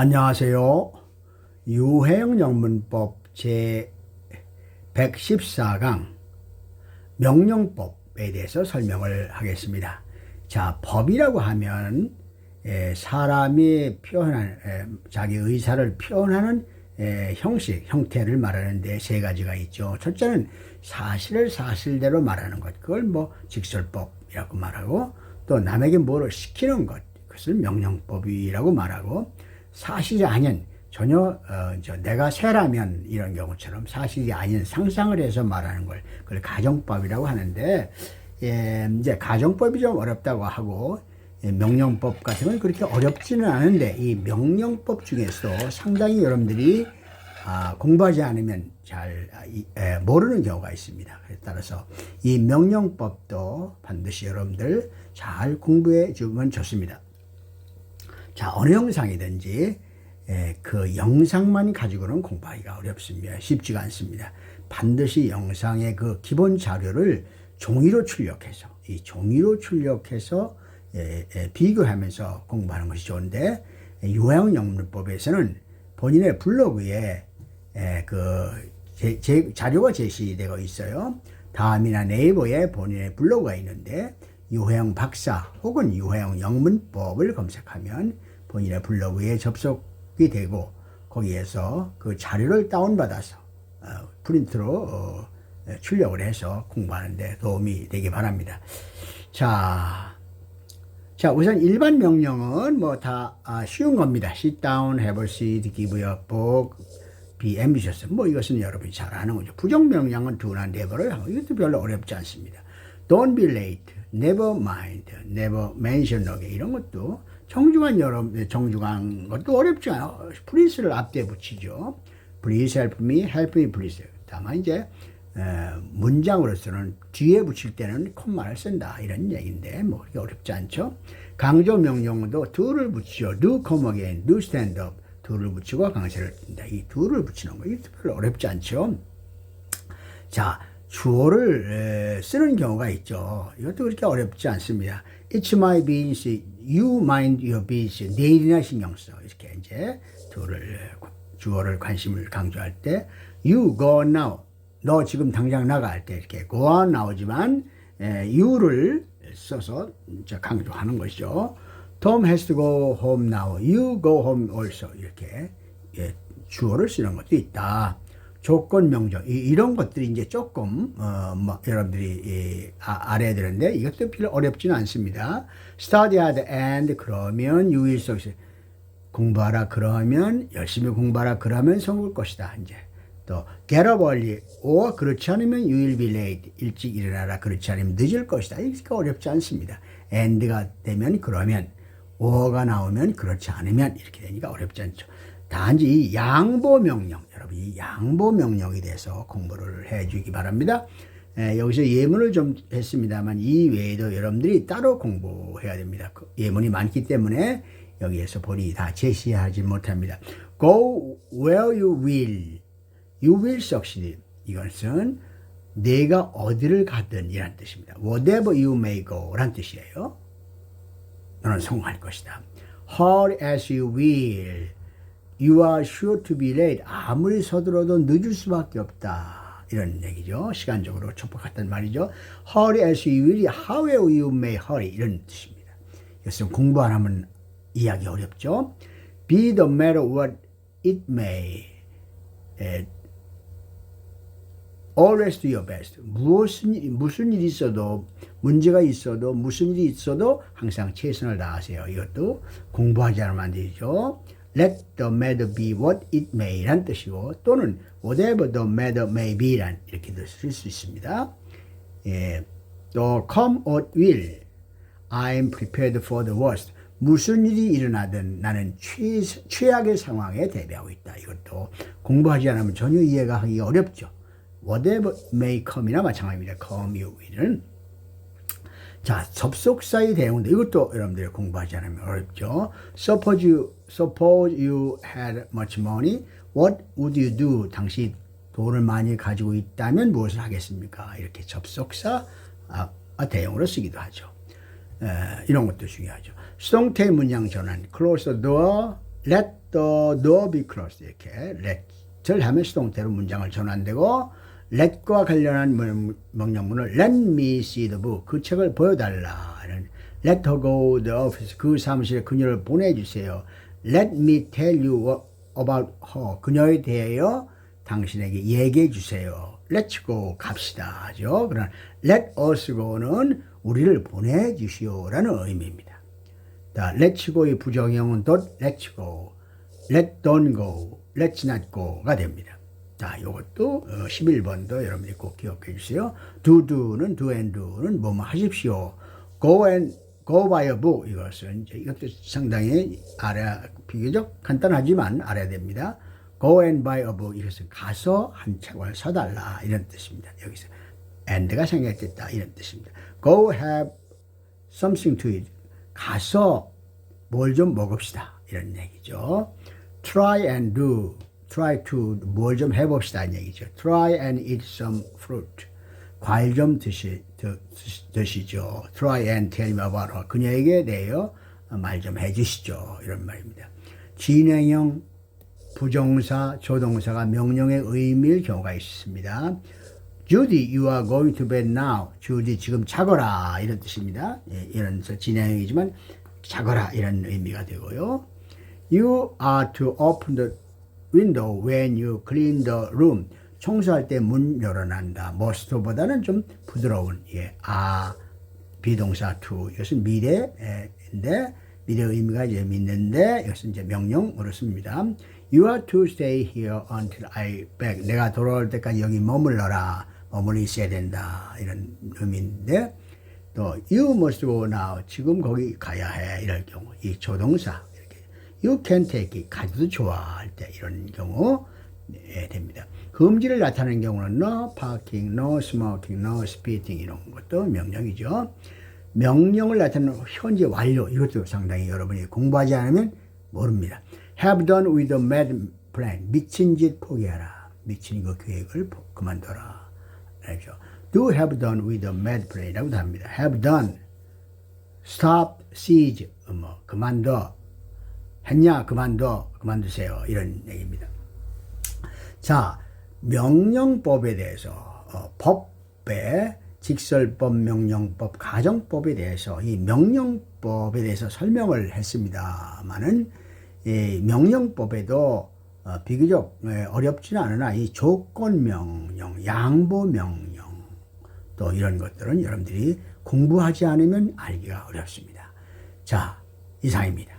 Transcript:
안녕하세요. 유해영영문법 제 114강 명령법에 대해서 설명을 하겠습니다. 자, 법이라고 하면 에, 사람이 표현한 에, 자기 의사를 표현하는 에, 형식, 형태를 말하는데 세 가지가 있죠. 첫째는 사실을 사실대로 말하는 것. 그걸 뭐 직설법이라고 말하고 또 남에게 뭐를 시키는 것. 그것을 명령법이라고 말하고 사실이 아닌 전혀 어, 저 내가 새라면 이런 경우처럼 사실이 아닌 상상을 해서 말하는 걸 그걸 가정법이라고 하는데 예, 이제 가정법이 좀 어렵다고 하고 예, 명령법 같은 건 그렇게 어렵지는 않은데 이 명령법 중에서도 상당히 여러분들이 아, 공부하지 않으면 잘 아, 이, 에, 모르는 경우가 있습니다. 따라서 이 명령법도 반드시 여러분들 잘 공부해 주면 좋습니다. 자, 어느 영상이든지 에, 그 영상만 가지고는 공부하기가 어렵습니다. 쉽지가 않습니다. 반드시 영상의 그 기본 자료를 종이로 출력해서 이 종이로 출력해서 에, 에, 비교하면서 공부하는 것이 좋은데 요양 영문법에서는 본인의 블로그에 에, 그 제, 제, 자료가 제시되어 있어요. 다음이나 네이버에 본인의 블로그가 있는데 유해영 박사 혹은 유해영 영문법을 검색하면 본인의 블로그에 접속이 되고 거기에서 그 자료를 다운받아서 어, 프린트로 어, 출력을 해서 공부하는데 도움이 되기 바랍니다. 자, 자 우선 일반 명령은 뭐다 아, 쉬운 겁니다. Sit down, have a seat, give a book, be ambitious. 뭐 이것은 여러분이 잘 아는 거죠. 부정 명령은 do나 never를 하고 이것도 별로 어렵지 않습니다. Don't be late, never mind, never mention again 이런 것도 정중한 여러분 정중한 것도 어렵지 않아요. please를 앞뒤에 붙이죠. Please help me, help me please. 다만 이제 에, 문장으로서는 뒤에 붙일 때는 콤마를 쓴다 이런 얘기인데 뭐 어렵지 않죠. 강조 명령도 do를 붙이죠. do come again, do stand up. do를 붙이고 강세를 띈다. 이 do를 붙이는 거 이것도 별로 어렵지 않죠. 자, 주어를 에, 쓰는 경우가 있죠. 이것도 그렇게 어렵지 않습니다. It's my business, you mind your business. 내일이나 신경 써. 이렇게 이제 주어를, 주어를 관심을 강조할 때 you go now. 너 지금 당장 나가 할 때 이렇게 go on 나오지만 에, you를 써서 이제 강조하는 것이죠. Tom has to go home now. You go home also. 이렇게 예, 주어를 쓰는 것도 있다. 조건 명령 이, 런 것들이 이제 조금 어, 뭐, 여러분들이 이, 아, 알아야 되는데 이것도 별로 어렵지는 않습니다. Study hard and 그러면 succeed. 공부하라 그러면 열심히 공부하라 그러면 성공할 것이다. 이제 또 get up early or 그렇지 않으면 you will be late. 일찍 일어나라 그렇지 않으면 늦을 것이다. 이게 어렵지 않습니다. and가 되면 그러면 or가 나오면 그렇지 않으면 이렇게 되니까 어렵지 않죠. 단지 이 양보 명령, 여러분 이 양보 명령에 대해서 공부를 해 주기 바랍니다. 에, 여기서 예문을 좀 했습니다만 이 외에도 여러분들이 따로 공부해야 됩니다. 그 예문이 많기 때문에 여기에서 본인이 다 제시하지 못합니다. Go where you will, you will succeed. 이것은 내가 어디를 가든 이란 뜻입니다. Whatever you may go 란 뜻이에요. 너는 성공할 것이다. Hard as you will, you are sure to be late. 아무리 서둘러도 늦을 수밖에 없다. 이런 얘기죠. 시간적으로 촉박했단 말이죠. Hurry as you will, however you may hurry. 이런 뜻입니다. 그래서 공부 안 하면 이해하기 어렵죠. Be the matter what it may. 에, always do your best. 무슨, 일- 무슨 일이 있어도, 문제가 있어도, 무슨 일이 있어도 항상 최선을 다하세요. 이것도 공부하지 않으면 안 되죠. Let the matter be what it may 란 뜻이고, 또는 whatever the matter may be 란 이렇게도 쓸 수 있습니다. 예, 또 come what will, I'm prepared for the worst. 무슨 일이 일어나든 나는 최, 최악의 상황에 대비하고 있다. 이것도 공부하지 않으면 전혀 이해가 하기 어렵죠. whatever may come이나 마찬가지입니다. come you will은 자 접속사의 대응도 이것도 여러분들이 공부하지 않으면 어렵죠. Suppose you suppose you had much money, what would you do? 당시 돈을 많이 가지고 있다면 무엇을 하겠습니까? 이렇게 접속사 아, 대응으로 쓰기도 하죠. 에, 이런 것도 중요하죠. 수동태 문장 전환, close the door, let the door be closed 이렇게 let을 하면 수동태로 문장을 전환되고 let과 관련한 명- 명령문을 let me see the book 그 책을 보여달라 let her go the office 그 사무실에 그녀를 보내주세요 let me tell you about her 그녀에 대하여 당신에게 얘기해 주세요 let's go 갑시다 하죠 그러나 let us go는 우리를 보내주시오 라는 의미입니다 자, let's go의 부정형은 덧 let's go, let don't go, let's not go가 됩니다. 자, 요것도 어, 11번도 여러분들이 꼭 기억해 주세요. do do는 do and do는 뭐뭐 하십시오. go and go by a book 이것은 이제 이것도 상당히 알아 비교적 간단하지만 알아야 됩니다. go and buy a book 이것은 가서 한 책을 사달라 이런 뜻입니다. 여기서 and가 생략됐다 이런 뜻입니다. go have something to eat. 가서 뭘 좀 먹읍시다. 이런 얘기죠. try and do. Try to 뭘 좀 해봅시다. 이런 얘기죠. try and eat some fruit. 과일 좀 드시, 드, 드시죠. try and tell me about her. 그녀에게 대하여 말 좀 해주시죠. 이런 말입니다. 진행형 부정사, 조동사가 명령의 의미일 경우가 있습니다. Judy, you are going to bed now. 주디 지금 자거라 이런 뜻입니다. 예, 이런 진행이지만 자거라 이런 의미가 되고요. You are to open the window when you clean the room. 청소할 때 문 열어난다. must보다는 좀 부드러운 예, 아 비동사 to 이것은 미래인데 미래 의미가 이제 믿는데 이것은 이제 명령으로 씁니다. You are to stay here until I back. 내가 돌아올 때까지 여기 머물러라. 머물러 있어야 된다. 이런 의미인데 또 you must go now. 지금 거기 가야 해. 이럴 경우 이 조동사 you can take it. 가도 좋아 할 때 이런 경우 예, 됩니다. 금지를 나타내는 경우는 no parking, no smoking, no speeding 이런 것도 명령이죠. 명령을 나타내는 현재 완료 이것도 상당히 여러분이 공부하지 않으면 모릅니다. Have done with the mad plan. 미친 짓 포기하라. 미친 그 계획을 포- 그만둬라. 알죠? Do have done with the mad plan이라고도 합니다. Have done, stop, seize, 뭐 그만둬. 했냐? 그만둬. 그만두세요. 이런 얘기입니다. 자, 명령법에 대해서 어, 법의 직설법, 명령법, 가정법에 대해서 이 명령법에 대해서 설명을 했습니다만은 이 명령법에도 어, 비교적 예, 어렵지는 않으나 이 조건 명령, 양보 명령 또 이런 것들은 여러분들이 공부하지 않으면 알기가 어렵습니다. 자, 이상입니다.